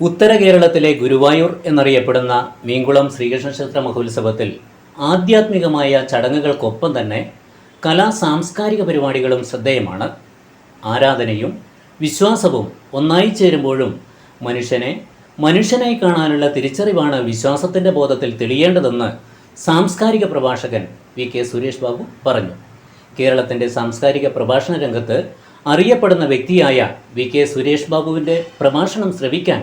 ഉത്തര കേരളത്തിലെ ഗുരുവായൂർ എന്നറിയപ്പെടുന്ന മീങ്കുളം ശ്രീകൃഷ്ണ ക്ഷേത്ര മഹോത്സവത്തിൽ ആധ്യാത്മികമായ ചടങ്ങുകൾക്കൊപ്പം തന്നെ കലാ സാംസ്കാരിക പരിപാടികളും ശ്രദ്ധേയമാണ്. ആരാധനയും വിശ്വാസവും ഒന്നായി ചേരുമ്പോഴും മനുഷ്യനെ മനുഷ്യനായി കാണാനുള്ള തിരിച്ചറിവാണ് വിശ്വാസത്തിന്റെ ബോധത്തിൽ തെളിയേണ്ടതെന്ന് സാംസ്കാരിക പ്രഭാഷകൻ വി കെ സുരേഷ് ബാബു പറഞ്ഞു. കേരളത്തിന്റെ സാംസ്കാരിക പ്രഭാഷണ രംഗത്ത് അറിയപ്പെടുന്ന വ്യക്തിയായ വി കെ സുരേഷ് ബാബുവിന്റെ പ്രഭാഷണം ശ്രവിക്കാൻ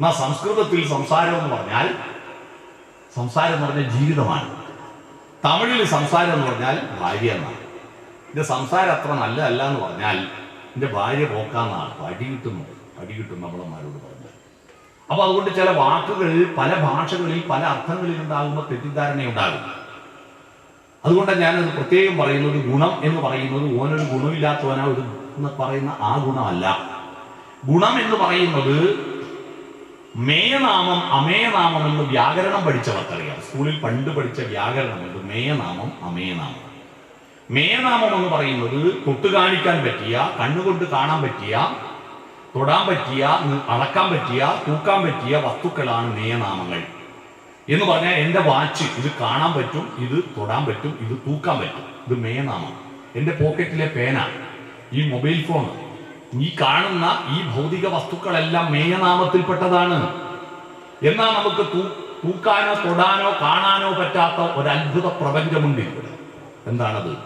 എന്നാൽ സംസ്കൃതത്തിൽ സംസാരം എന്ന് പറഞ്ഞാൽ സംസാരം എന്ന് പറഞ്ഞാൽ ജീവിതമാണ്. തമിഴിൽ സംസാരം എന്ന് പറഞ്ഞാൽ ഭാര്യ എന്നാണ്. എന്റെ സംസാരം അത്ര നല്ലതല്ല എന്ന് പറഞ്ഞാൽ എന്റെ ഭാര്യ പോക്കാന്നാണ്. അടി കിട്ടുന്നു അടി കിട്ടും നമ്മളമാരോട് പറഞ്ഞത് അപ്പൊ അതുകൊണ്ട് ചില വാക്കുകൾ പല ഭാഷകളിൽ പല അർത്ഥങ്ങളിൽ ഉണ്ടാകുമ്പോൾ തെറ്റിദ്ധാരണയുണ്ടാകും അതുകൊണ്ടാണ് ഞാനത് പ്രത്യേകം പറയുന്നത് ഗുണം എന്ന് പറയുന്നത് ഓനൊരു ഗുണമില്ലാത്തവനാ ഒരു എന്ന് പറയുന്ന ആ ഗുണമല്ല. ഗുണം എന്ന് പറയുന്നത് മേനാമം അമേയനാമം എന്ന് വ്യാകരണം പഠിച്ചവർക്കറിയാം സ്കൂളിൽ പണ്ട് പഠിച്ച വ്യാകരണം വ്യാകരണമുണ്ട് മേയനാമം അമേയനാമം. മേയനാമം എന്ന് പറയുന്നത് തൊട്ട് കാണിക്കാൻ പറ്റിയ കണ്ണുകൊണ്ട് കാണാൻ പറ്റിയ തൊടാൻ പറ്റിയ അളക്കാൻ പറ്റിയ തൂക്കാൻ പറ്റിയ വസ്തുക്കളാണ് മേയനാമങ്ങൾ. എന്ന് പറഞ്ഞാൽ എന്റെ വാച്ച് ഇത് കാണാൻ പറ്റും ഇത് തൊടാൻ പറ്റും ഇത് തൂക്കാൻ പറ്റും. ഇത് മേയനാമം. എന്റെ പോക്കറ്റിലെ പേന ഈ മൊബൈൽ ഫോൺ ഈ കാണുന്ന ഈ ഭൗതിക വസ്തുക്കളെല്ലാം മേയനാമത്തിൽപ്പെട്ടതാണ്. എന്നാൽ നമുക്ക് തൂക്കാനോ തൊടാനോ കാണാനോ പറ്റാത്ത ഒരു അത്ഭുത പ്രപഞ്ചമുണ്ട് എന്താണത്?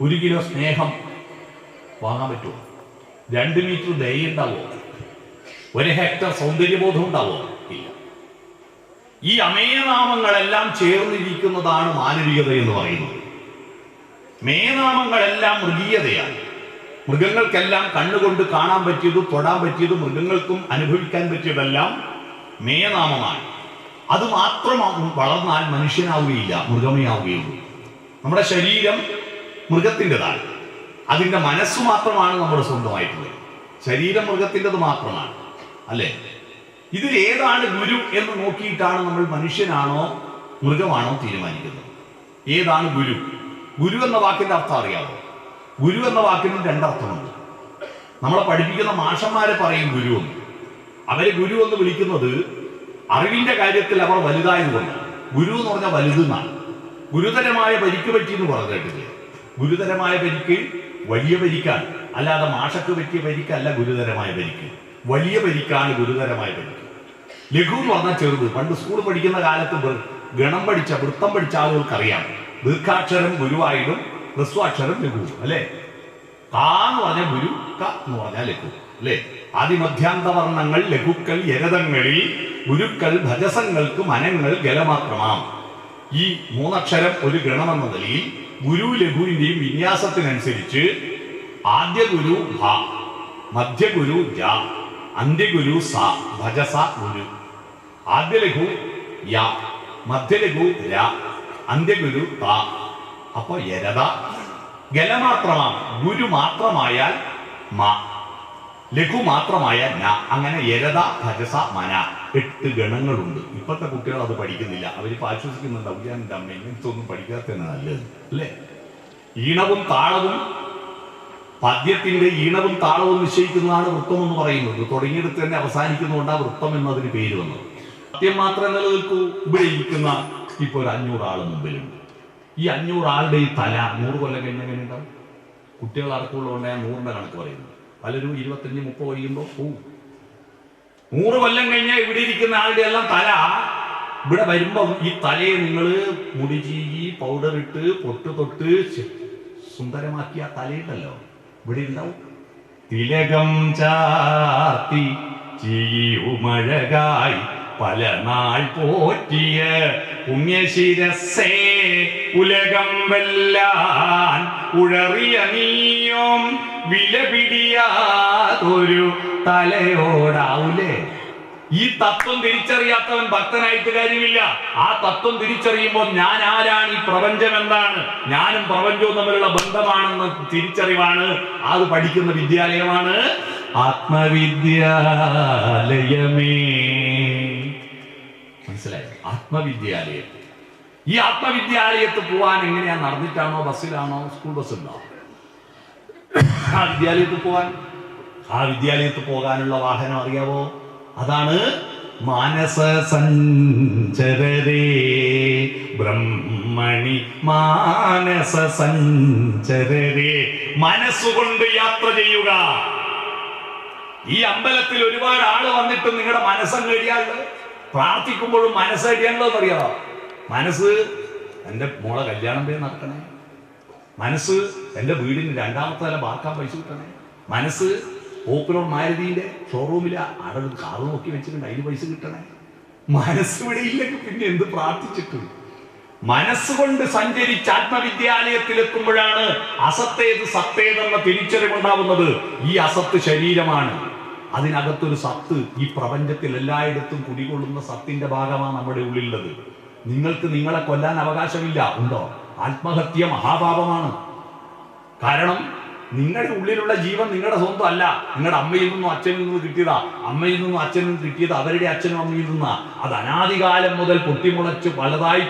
ഒരു കിലോ സ്നേഹം വാങ്ങാൻ പറ്റുമോ? രണ്ട് മീറ്റർ ദയ ഉണ്ടാവോ ഒരു ഹെക്ടർ സൗന്ദര്യബോധം ഉണ്ടാവോ? ഇല്ല. ഈ അമേയനാമങ്ങളെല്ലാം ചേർന്നിരിക്കുന്നതാണ് മാനവികത എന്ന് പറയുന്നത്. മേനാമങ്ങളെല്ലാം മൃഗീയതയാണ്. മൃഗങ്ങൾക്കെല്ലാം കണ്ണുകൊണ്ട് കാണാൻ പറ്റിയത് തൊടാൻ പറ്റിയത് മൃഗങ്ങൾക്കും അനുഭവിക്കാൻ പറ്റിയതെല്ലാം മേയനാമമാണ്. അത് മാത്രം വളർന്നാൽ മനുഷ്യനാവുകയില്ല മൃഗമേ ആവുകയുള്ളൂ നമ്മുടെ ശരീരം മൃഗത്തിന്റെതാണ്. അതിന്റെ മനസ്സ് മാത്രമാണ് നമ്മുടെ സ്വന്തമായിട്ടുള്ളത്. ശരീരം മൃഗത്തിന്റെത് മാത്രമാണ് അല്ലേ? ഇതിൽ ഏതാണ് ഗുരു എന്ന് നോക്കിയിട്ടാണ് നമ്മൾ മനുഷ്യനാണോ മൃഗമാണോ തീരുമാനിക്കുന്നത്? ഏതാണ് ഗുരു? ഗുരു എന്ന വാക്കിന്റെ അർത്ഥം അറിയാമോ ഗുരു എന്ന വാക്കിന് രണ്ടർത്ഥമുണ്ട്. നമ്മളെ പഠിപ്പിക്കുന്ന മാഷന്മാരെ പറയും ഗുരു എന്ന്. അവരെ ഗുരു എന്ന് വിളിക്കുന്നത് അറിവിന്റെ കാര്യത്തിൽ അവർ വലുതായതുകൊണ്ട് ഗുരു എന്ന് പറഞ്ഞാൽ വലുതെന്നാണ്. ഗുരുതരമായ പരിക്ക് പറ്റി എന്ന് പറഞ്ഞു കേട്ടില്ലേ? ഗുരുതരമായ പരിക്ക് വലിയ പരിക്കാണ്. അല്ലാതെ മാഷക്ക് പറ്റിയ പരിക്കല്ല ഗുരുതരമായ പരിക്ക്. വലിയ പരിക്കാണ് ഗുരുതരമായ പരിക്ക്. ലഘു എന്ന് പറഞ്ഞാൽ ചെറുത്. പണ്ട് സ്കൂൾ പഠിക്കുന്ന കാലത്ത് ഗണം പഠിച്ച വൃത്തം പഠിച്ച ആളുകൾക്കറിയാം. ദീർഘാക്ഷരം ഗുരുവായിട്ടും ഹ്രസ്വാക്ഷരം ലഘു അല്ലേ? കാ എന്ന് പറഞ്ഞ ഗുരു ക എന്ന് പറഞ്ഞാൽ ലഘു അല്ലേ? ആദിമധ്യാന്തവർണങ്ങൾ ലഘുക്കൾ യരതങ്ങളിൽ ഗുരുക്കൾ ഭജസങ്ങൾക്ക് മനങ്ങൾ ഗലമാത്രമാം ഈ മൂന്നക്ഷരം ഒരു ഗണമെന്ന നിലയിൽ ഗുരു ലഘുവിന്റെയും വിന്യാസത്തിനനുസരിച്ച് ആദ്യ ഗുരു ഭ മധ്യഗുരു ജ അന്ത്യഗുരു സ ഭജസ ഗുരു. ആദ്യ ലഘു യ മധ്യലഘു ര അന്ത്യഗുരു ത അപ്പൊ യരത ഗലമാത്രമാണ് ഗുരു മാത്രമായാൽ മ. ലഘു മാത്രമായ ന. അങ്ങനെ യരത ഭജസ മന. എട്ട് ഗണങ്ങളുണ്ട്. ഇപ്പോഴത്തെ കുട്ടികൾ അത് പഠിക്കുന്നില്ല. അവരിപ്പോ ആശ്വസിക്കുന്നുണ്ടാവും ഞാൻ എന്റെ അമ്മ ഇങ്ങനത്തെ ഒന്നും പഠിക്കാത്തതന്നെ നല്ലത്. അല്ലേ? ഈണവും താളവും പദ്യത്തിന്റെ ഈണവും താളവും നിശ്ചയിക്കുന്നതാണ് വൃത്തം എന്ന് പറയുന്നത്. തുടങ്ങിയെടുത്ത് തന്നെ അവസാനിക്കുന്നതുകൊണ്ട് വൃത്തം എന്നതിന് പേര് വന്നത്. സത്യം മാത്രമേ നിലനിൽക്കൂ ഇവിടെ ഇരിക്കുന്ന ഇപ്പൊ ഒരു അഞ്ഞൂറ് ആൾ മുമ്പിലുണ്ട്. ഈ അഞ്ഞൂറ് ആളുടെ ഈ തല നൂറ് കൊല്ലം കഴിഞ്ഞ എങ്ങനെ ഉണ്ടാവും? കുട്ടികൾ അടക്കമുള്ളതുകൊണ്ട് ഞാൻ നൂറിന്റെ കണക്ക് പറയുന്നു. പലരും ഇരുപത്തഞ്ച് മുപ്പത് കഴിയുമ്പോൾ പോവും നൂറ് കൊല്ലം കഴിഞ്ഞാൽ ഇവിടെ ഇരിക്കുന്ന ആളുടെ എല്ലാം തല. ഇവിടെ വരുമ്പം ഈ തലയെ നിങ്ങൾ മുടി ചീകി പൗഡർ ഇട്ട് പൊട്ട് തൊട്ട് സുന്ദരമാക്കി ആ തലയുണ്ടല്ലോ. ഇവിടെ ഉണ്ടാവും. തിലകം ചാർത്തി ചീയുമഴകായി പല നാൾ പോറ്റിയ പുണ്യശിരസേ ഉലകം വെല്ലാൻ ഉഴറിയ നീയും വില പിടിയാതൊരു തലയോടാവൂലേ? ഈ തത്വം തിരിച്ചറിയാത്തവൻ ഭക്തനായിട്ട് കാര്യമില്ല. ആ തത്വം തിരിച്ചറിയുമ്പോൾ ഞാൻ ആരാണ് ഈ പ്രപഞ്ചം എന്താണ്? ഞാനും പ്രപഞ്ചവും തമ്മിലുള്ള ബന്ധമാണെന്ന് തിരിച്ചറിവാണ്. അത് പഠിക്കുന്ന വിദ്യാലയമാണ് ആത്മവിദ്യാലയമേ. മനസ്സിലായി. ആത്മവിദ്യാലയം ഈ ആത്മവിദ്യാലയത്ത് പോവാൻ എങ്ങനെയാ? നടന്നിട്ടാണോ? ബസ്സിലാണോ? സ്കൂൾ ബസ്സുണ്ടോ? ആ വിദ്യാലയത്തിൽ പോവാൻ. ആ വിദ്യാലയത്തിൽ പോകാനുള്ള വാഹനം അറിയാവോ? അതാണ് മാനസ സഞ്ചരരേ ബ്രഹ്മണി മാനസ സഞ്ചരരേ മനസ്സുകൊണ്ട് യാത്ര ചെയ്യുക. ഈ അമ്പലത്തിൽ ഒരുപാട് ആൾ വന്നിട്ട് നിങ്ങളുടെ മനസ്സം കഴിയാണ്ട് പ്രാർത്ഥിക്കുമ്പോഴും മനസ്സ് കഴിയാണല്ലോ അറിയാമോ മനസ്സ് എന്റെ മോളെ കല്യാണം പേര് നടക്കണേ മനസ്സ് എന്റെ വീടിന് രണ്ടാമത്തെ നില ബാർക്കാൻ പൈസ കിട്ടണേ. മനസ്സ് ഓപ്പറോൺ മാരുതിയിലെ ഷോറൂമിലെ അവിടെ കാറ് നോക്കി വെച്ചിട്ടുണ്ട് അതിന് പൈസ കിട്ടണേ. മനസ്സ് ഇവിടെ ഇല്ലെങ്കിൽ പിന്നെ എന്ത് പ്രാർത്ഥിച്ചിട്ട്? മനസ്സുകൊണ്ട് സഞ്ചരിച്ച് ആത്മവിദ്യാലയത്തിലെത്തുമ്പോഴാണ് അസത്തേത് സത്തേതെന്ന തിരിച്ചറിവുണ്ടാവുന്നത്. ഈ അസത്ത് ശരീരമാണ്. അതിനകത്തൊരു സത്ത് ഈ പ്രപഞ്ചത്തിൽ എല്ലായിടത്തും കുടികൊള്ളുന്ന സത്തിന്റെ ഭാഗമാണ് നമ്മുടെ ഉള്ളിലുള്ളത്. നിങ്ങൾക്ക് നിങ്ങളെ കൊല്ലാൻ അവകാശമില്ല. ഉണ്ടോ? ആത്മഹത്യ മഹാപാപമാണ്. കാരണം നിങ്ങളുടെ ഉള്ളിലുള്ള ജീവൻ നിങ്ങളുടെ സ്വന്തം അല്ല നിങ്ങളുടെ അമ്മയിൽ നിന്നും അച്ഛനിൽ നിന്നും കിട്ടിയതാ. അമ്മയിൽ നിന്നും അച്ഛനിൽ നിന്നും കിട്ടിയത് അവരുടെ അച്ഛനും അമ്മയിൽ നിന്നാ. അത് അനാദികാലം മുതൽ പൊട്ടിമുളച്ച് പലതായി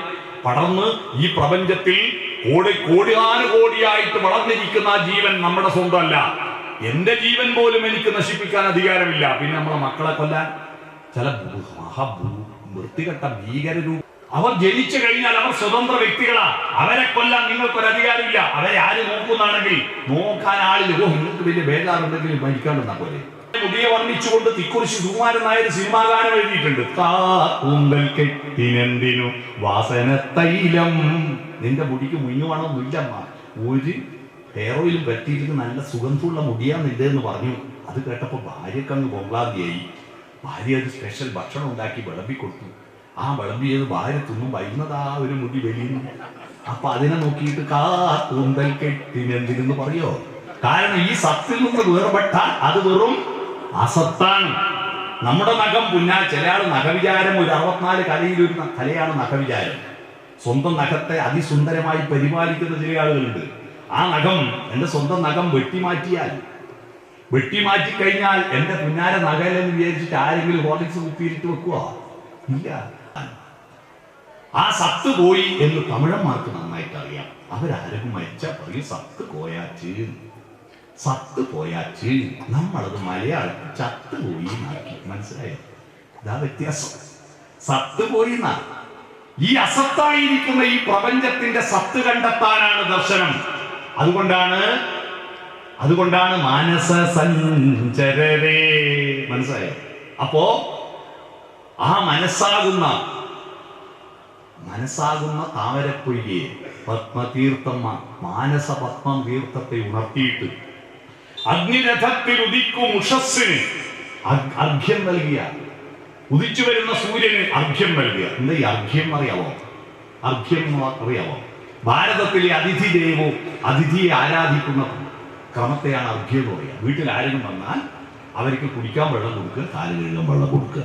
പടർന്ന് ഈ പ്രപഞ്ചത്തിൽ കോടി കോടിയാനുകോടിയായിട്ട് വളർന്നിരിക്കുന്ന ജീവൻ നമ്മുടെ സ്വന്തമല്ല. എന്റെ ജീവൻ പോലും എനിക്ക് നശിപ്പിക്കാൻ അധികാരമില്ല. പിന്നെ നമ്മളെ മക്കളെ കൊല്ലാൻ ചില വൃത്തികെട്ട ഭീകരരൂ അവർ ജനിച്ചു കഴിഞ്ഞാൽ അവർ സ്വതന്ത്ര വ്യക്തികളാ. അവരെ കൊല്ലാൻ നിങ്ങൾക്കൊരു അധികാരമില്ല അവരെ ആര് നോക്കുന്നാണെങ്കിൽ നോക്കാൻ ആളില്ല. ഓ നിങ്ങൾക്ക് വലിയ ബേജാറുണ്ടെങ്കിൽ മരിക്കാണ്ടെന്നാ പോലെ മുടിയെ വർണിച്ചുകൊണ്ട് തിക്കുറിശി സുകുമാരൻ നായർ സിനിമാ ഗാനം എഴുതിയിട്ടുണ്ട്. കാൂന്തൽ കെട്ടിനെന്തിനു വാസന തൈലം നിന്റെ മുടിക്ക് മുഞ്ഞുവാണൊന്നുമില്ലമ്മ ഒരു ഹെയർ ഓയിലും പറ്റിയിട്ട് നല്ല സുഗന്ധമുള്ള മുടിയാണ് ഇതെന്ന് പറഞ്ഞു. അത് കേട്ടപ്പോൾ ഭാര്യക്ക് അങ്ങ് ബൊങ്കാതിയായി ഭാര്യ ഒരു സ്പെഷ്യൽ ഭക്ഷണം ഉണ്ടാക്കി വിളമ്പി കൊടുത്തു. ആ വിളമ്പിയത് ഭാര്യ തിന്നും വരുന്നത് ആ ഒരു മുടി വലിയുന്നു. അപ്പൊ അതിനെ നോക്കിയിട്ട് കാ കൂന്തൽ കെട്ടിനെന്തിനെന്ന് പറയോ? കാരണം ഈ സത്തിൽ നിന്ന് വേർപെട്ടാൽ അത് വെറും അസത്താണ്. നമ്മുടെ നഖം പുന്നാ ചില ആൾ നഖവിചാരം ഒരു അറുപത്തിനാല് കലയിൽ ഒരു കലയാണ് നഖവിചാരം. സ്വന്തം നഖത്തെ അതിസുന്ദരമായി പരിപാലിക്കുന്ന ചില ആളുകളുണ്ട്. ആ നഖം എന്റെ സ്വന്തം നഖം വെട്ടിമാറ്റിയാൽ. വെട്ടിമാറ്റി കഴിഞ്ഞാൽ എന്റെ പുന്നാര നഖലെന്ന് വിചാരിച്ചിട്ട് ആരെങ്കിലും ഹോർലിക്സ് കുത്തിയിട്ട് വെക്കുക ഇല്ല. ആ സത്ത് പോയി എന്ന് തമിഴന്മാർക്ക് നന്നായിട്ട് അറിയാം അവരാരും മരിച്ച പറയും സത്ത് എന്ന്. സത്ത് പോയാച്ച്. നമ്മളത് മലയാളത്തിൽ ചത്ത് പോയി എന്നാക്കി. മനസ്സിലായോ? ഇതാ വ്യത്യാസം. സത്ത് പോയി എന്നാ. ഈ അസത്തായിരിക്കുന്ന ഈ പ്രപഞ്ചത്തിന്റെ സത്ത് കണ്ടെത്താനാണ് ദർശനം. അതുകൊണ്ടാണ് അതുകൊണ്ടാണ് മാനസ സഞ്ചരരേ. മനസ്സായോ അപ്പോ ആ മനസ്സാകുന്ന മനസ്സാകുന്ന താമരപ്പൊയ്യെ പത്മതീർത്ഥമ്മ മാനസ പത്മം തീർത്ഥത്തെ ഉണർത്തിയിട്ട് അഗ്നിരഥത്തിൽ ഉദിക്കും ഉഷസ്സിന് അർഘ്യം നൽകിയ ഉദിച്ചു വരുന്ന സൂര്യന് അർഘ്യം നൽകിയ. എന്താ ഈ അർഘ്യം അറിയാവോ? അർഘ്യം അറിയാവോ? ഭാരതത്തിലെ അതിഥി ദൈവവും അതിഥിയെ ആരാധിക്കുന്ന ക്രമത്തെയാണ് അർഘ്യം എന്ന് പറയുക. വീട്ടിൽ ആരെങ്കിലും വന്നാൽ അവർക്ക് കുടിക്കാൻ വെള്ളം കൊടുക്കുക കാൽ കഴുകാൻ വെള്ളം കൊടുക്കുക.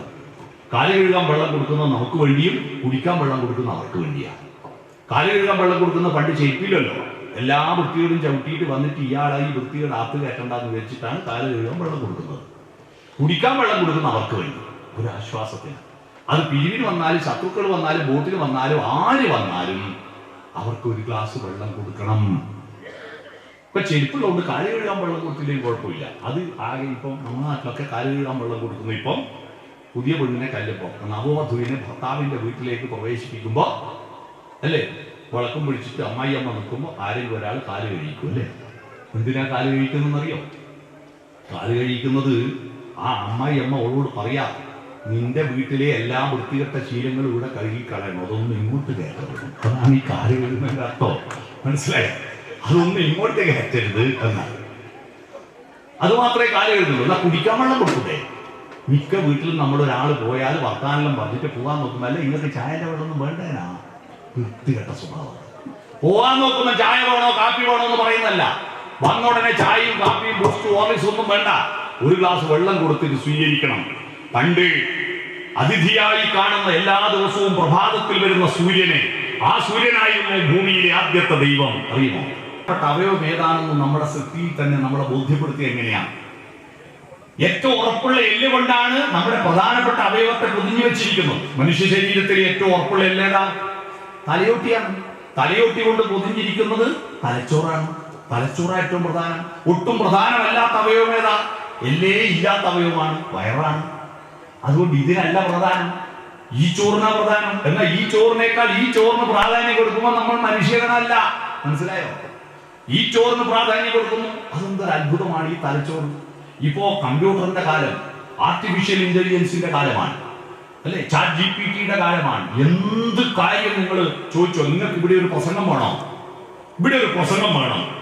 കാൽ കഴുകാൻ വെള്ളം കൊടുക്കുന്നത് നമുക്ക് വേണ്ടിയും കുടിക്കാൻ വെള്ളം കൊടുക്കുന്ന അവർക്ക് വേണ്ടിയാണ് കാൽ കഴുകാൻ വെള്ളം കൊടുക്കുന്ന പണ്ട് ചെയ്യിപ്പില്ലല്ലോ. എല്ലാ വൃത്തികളും ചവിട്ടിയിട്ട് വന്നിട്ട് ഇയാളായി വൃത്തികൾ ആത്ത് കയറ്റണ്ടെന്ന് വിചാരിച്ചിട്ടാണ് കാൽ കഴുകാൻ വെള്ളം കൊടുക്കുന്നത്. കുടിക്കാൻ വെള്ളം കൊടുക്കുന്ന അവർക്ക് വേണ്ടി ഒരു ആശ്വാസത്തിന്. അത് പിരിവിന് വന്നാലും ശത്രുക്കൾ വന്നാലും ബോട്ടിൽ വന്നാലും ആര് വന്നാലും അവർക്ക് ഒരു ഗ്ലാസ് വെള്ളം കൊടുക്കണം. ഇപ്പൊ ചെരുപ്പുള്ളതുകൊണ്ട് കാൽ കഴുകാൻ വെള്ളം കൊടുത്തില്ലെങ്കിൽ കുഴപ്പമില്ല. അത് ആകെ ഇപ്പം നമ്മുടെ നാട്ടിലൊക്കെ കാൽ കഴുകാൻ വെള്ളം കൊടുക്കുന്നു ഇപ്പം പുതിയ പെണ്ണിനെ കല്ലപ്പോ നവവധുവിനെ ഭർത്താവിന്റെ വീട്ടിലേക്ക് പ്രവേശിപ്പിക്കുമ്പോ അല്ലേ? വിളക്കം പിടിച്ചിട്ട് അമ്മായി അമ്മ നിൽക്കുമ്പോൾ ആരെങ്കിലും ഒരാൾ കാൽ കഴിക്കും അല്ലേ? എന്തിനാ കാൽ കഴിക്കുന്നറിയോ കാൽ കഴിക്കുന്നത് ആ അമ്മായി അമ്മ അവളോട് പറയാ നിന്റെ വീട്ടിലെ എല്ലാ വൃത്തികെട്ട ശീലങ്ങളും ഇവിടെ കഴുകി കളയണം. അതൊന്നും ഇങ്ങോട്ട് കയറ്റരുത്. അതാണ് ഈ കഴുകുന്നതിന്റെ അർത്ഥം മനസ്സിലായോ? അതൊന്നും ഇങ്ങോട്ട് കയറ്റരുത് എന്നാണ് അത് മാത്രമേ കാര്യം എഴുതുള്ളൂ എന്നാ കുടിക്കാൻ വെള്ളം കൊടുക്കട്ടെ മിക്ക വീട്ടിലും നമ്മൾ ഒരാൾ പോയാൽ വർത്താനെല്ലാം പറഞ്ഞിട്ട് പോകാൻ നോക്കുമ്പോൾ അല്ല ഇങ്ങനത്തെ ചായന്റെ വെള്ളമൊന്നും വേണ്ടേനാ? വൃത്തികെട്ട സ്വഭാവം. പോകാൻ നോക്കുന്ന ചായ വേണോ കാപ്പി വേണോ എന്ന് പറയുന്നല്ല വന്ന ഉടനെ ചായയും കാപ്പിയും ബൂസ്റ്റും ഓർലിക്സ് ഒന്നും വേണ്ട. ഒരു ഗ്ലാസ് വെള്ളം കൊടുത്തിട്ട് സ്വീകരിക്കണം. പണ്ട് അതിഥിയായി കാണുന്ന എല്ലാ ദിവസവും പ്രഭാതത്തിൽ വരുന്ന സൂര്യനെ ആ സൂര്യനായിരുന്നു ഭൂമിയിലെ ആദ്യത്തെ ദൈവം. അറിയുമോ? അവയവം ഏതാണെന്ന് നമ്മുടെ സൃഷ്ടിയിൽ തന്നെ നമ്മളെ ബോധ്യപ്പെടുത്തി എങ്ങനെയാണ്? ഏറ്റവും ഉറപ്പുള്ള എല്ല് കൊണ്ടാണ് നമ്മുടെ പ്രധാനപ്പെട്ട അവയവത്തെ പൊതിഞ്ഞു വെച്ചിരിക്കുന്നത്. മനുഷ്യ ശരീരത്തിൽ ഏറ്റവും ഉറപ്പുള്ള എല്ലേതാ തലയോട്ടിയാണ്. തലയോട്ടി കൊണ്ട് പൊതിഞ്ഞിരിക്കുന്നത് തലച്ചോറാണ്. തലച്ചോറ ഏറ്റവും പ്രധാനം. ഒട്ടും പ്രധാനമല്ലാത്ത അവയവം ഏതാ? എല്ലേ ഇല്ലാത്ത അവയവമാണ്. വയറാണ്. അതുകൊണ്ട് ഇതിനല്ല പ്രധാനം. ഈ ചോറിനാ പ്രധാനം. എന്നാൽ ഈ ചോറിനേക്കാൾ ഈ ചോറിന് പ്രാധാന്യം കൊടുക്കുമ്പോൾ നമ്മൾ മനുഷ്യരനല്ല. മനസ്സിലായോ? ഈ ചോറിന് പ്രാധാന്യം കൊടുക്കുന്നു. അതെന്തൊരു അത്ഭുതമാണ് ഈ തലച്ചോറ്. ഇപ്പോ കമ്പ്യൂട്ടറിന്റെ കാലം ആർട്ടിഫിഷ്യൽ ഇന്റലിജൻസിന്റെ കാലമാണ്. അല്ലെ? ചാറ്റ് ജി പി ടിയുടെ കാലമാണ്. എന്ത് കാര്യം നിങ്ങൾ ചോദിച്ചോ? നിങ്ങൾക്ക് ഇവിടെ ഒരു പ്രസംഗം വേണോ? ഇവിടെ ഒരു പ്രസംഗം വേണം.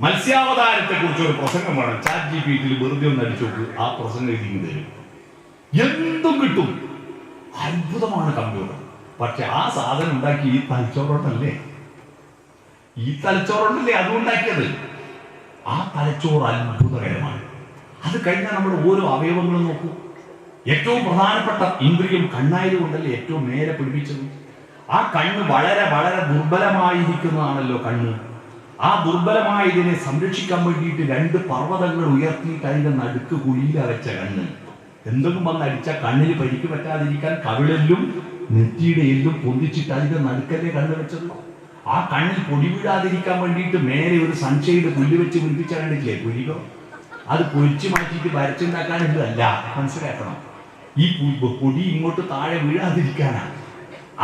മത്സ്യാവതാരത്തെ കുറിച്ച് ഒരു പ്രസംഗം വേണം. ചാറ്റ് ജി പി ടിയിൽ വെറുതെ ഒന്ന് അടിച്ചോക്ക് ആ പ്രസംഗം എഴുതി തരും. എന്തും കിട്ടും. അത്ഭുതമാണ് കമ്പ്യൂട്ടർ. പക്ഷെ ആ സാധനം ഉണ്ടാക്കി ഈ തലച്ചോറോട്ടല്ലേ ഈ തലച്ചോറോണ്ടല്ലേ അത് ഉണ്ടാക്കിയത്? ആ തലച്ചോറ് അത്ഭുതകരമാണ്. അത് കഴിഞ്ഞാൽ നമ്മുടെ ഓരോ അവയവങ്ങളും നോക്കൂ. ഏറ്റവും പ്രധാനപ്പെട്ട ഇന്ദ്രിയം കണ്ണായതുകൊണ്ടല്ലേ ഏറ്റവും നേരെ പിടിപ്പിച്ചത്? ആ കണ്ണ് വളരെ വളരെ ദുർബലമായിരിക്കുന്നതാണല്ലോ കണ്ണ്. ആ ദുർബലമായതിനെ സംരക്ഷിക്കാൻ വേണ്ടിയിട്ട് രണ്ട് പർവതങ്ങൾ ഉയർത്തിയിട്ട് അതിന്റെ നടുക്ക് കുഴിയില കണ്ണ്. എന്തെങ്കിലും വന്ന് അടിച്ചാൽ കണ്ണിൽ പരിക്ക് പറ്റാതിരിക്കാൻ കവിളെല്ലും നെറ്റിയുടെ എല്ലും പൊന്തിച്ചിട്ട് അതിന്റെ നടുക്കല്ലേ കണ്ണ് വെച്ചത് ആ കണ്ണിൽ പൊടി വീഴാതിരിക്കാൻ വേണ്ടിയിട്ട് മേലെ ഒരു സൺഷെയ്ഡ് പുല്ല് വെച്ച് പിടിപ്പിച്ച കണ്ടിട്ടില്ലേ പുലികോ അത് പൊരിച്ചു മാറ്റിയിട്ട് വരച്ചുണ്ടാക്കാനുള്ളതല്ല. മനസ്സിലാക്കണം. ഈ പൊടി ഇങ്ങോട്ട് താഴെ വീഴാതിരിക്കാനാണ്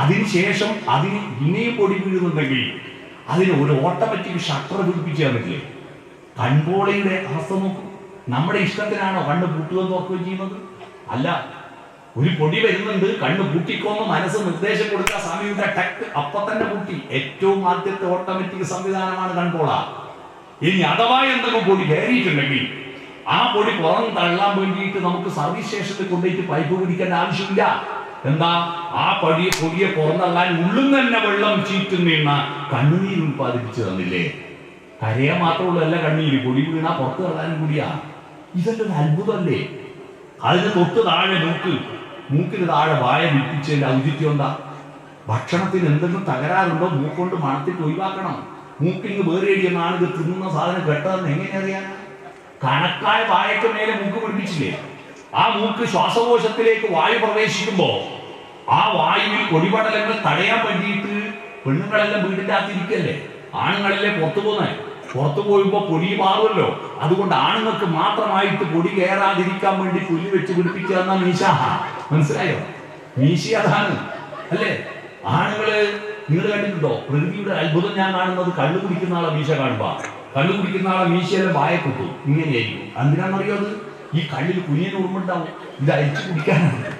അതിനുശേഷം അതിന് പിന്നെയും പൊടി വീഴുന്നുണ്ടെങ്കിൽ അതിന് ഒരു ഓട്ടോമാറ്റിക് ഷട്ടർ പിടിപ്പിച്ചാൽ പറ്റില്ലേ കൺപോളയുടെ അവസ്ഥ നോക്കും. നമ്മുടെ ഇഷ്ടത്തിനാണോ കണ്ണ് പൂട്ടുകയും തുറക്കുകയും ചെയ്യുന്നത്? അല്ല ഒരു പൊടി വരുന്നുണ്ട് കണ്ണ് പൂട്ടിക്കോന്ന് മനസ്സ് നിർദ്ദേശം കൊടുക്കുക സ്വാമിയുടെ ടക്ക് അപ്പൊ തന്നെ പൂട്ടി. ഏറ്റവും ആദ്യത്തെ ഓട്ടോമാറ്റിക് സംവിധാനമാണ് കൺപോള. ഇനി അഥവാ എന്തെങ്കിലും പൊടി കയറിയിട്ടുണ്ടെങ്കിൽ ആ പൊടി പുറം തള്ളാൻ വേണ്ടിയിട്ട് നമുക്ക് സർവീസ് സ്റ്റേഷനിൽ കൊണ്ടുപോയിട്ട് പൈപ്പ് പിടിക്കേണ്ട ആവശ്യമില്ല. എന്താ? ആ പൊടി പൊടിയെ പുറന്തള്ളാൻ ഉള്ളിൽ തന്നെ വെള്ളം ചീറ്റും ചീറ്റുന്ന കണ്ണുനീർ ഉൽപ്പാദിപ്പിച്ചു തന്നില്ലേ? കരയാൻ മാത്രമുള്ളതല്ല കണ്ണീര് പൊടി വീണാ പുറത്ത് തള്ളാനും കൂടിയാ. ഇതൊക്കെ ഒരു അത്ഭുതമല്ലേ? അതിന് തൊട്ട് താഴെ മൂക്ക്. മൂക്കിന് താഴെ വായ വിപ്പിച്ചതിന്റെ ഔചിത്യം എന്താ? ഭക്ഷണത്തിന് എന്തെങ്കിലും തകരാറുണ്ടോ? മൂക്കൊണ്ട് മണത്തിട്ട് ഒഴിവാക്കണം. മൂക്കിന് വേറേടിയെന്നാണ് ഇത് തിന്നുന്ന സാധനം കെട്ടതെന്ന് എങ്ങനെ അറിയാം? കണക്കായ വായക്ക് മേലെ മൂക്ക് പിടിപ്പിച്ചില്ലേ? ആ മൂക്ക് ശ്വാസകോശത്തിലേക്ക് വായു പ്രവേശിക്കുമ്പോ ആ വായുവിൽ കൊടിപടലങ്ങൾ തടയാൻ വേണ്ടിയിട്ട് പെണ്ണുങ്ങളെല്ലാം വീടിന്റെ അകത്തിരിക്കല്ലേ? ആണുങ്ങളല്ലേ പുറത്തു പോകുന്നേ പുറത്തു പോകുമ്പോ പൊടി മാറുമല്ലോ. അതുകൊണ്ട് ആണുങ്ങൾക്ക് മാത്രമായിട്ട് പൊടി കയറാതിരിക്കാൻ വേണ്ടി പുല്ല് വെച്ച് പിടിപ്പിക്കുക എന്ന മീശ. മനസ്സിലായോ? മീശ അതാണ്. അല്ലേ? ആണുങ്ങൾ നിങ്ങൾ കണ്ടിട്ടുണ്ടോ? പ്രകൃതിയുടെ അത്ഭുതം ഞാൻ കാണുന്നത് കള്ളു കുടിക്കുന്ന ആളെ മീശ കാണുമ്പോ. കള്ളു കുടിക്കുന്ന ആളെ മീശയെല്ലാം വായ കുത്തും. ഇങ്ങനെയായിരിക്കും. എന്തിനാണെന്നറിയോ അത്? ഈ കള്ളിൽ കുഞ്ഞിന് ഉറുമ്പുണ്ടാവും ഇത് അരിച്ചു കുടിക്കാനാണ്.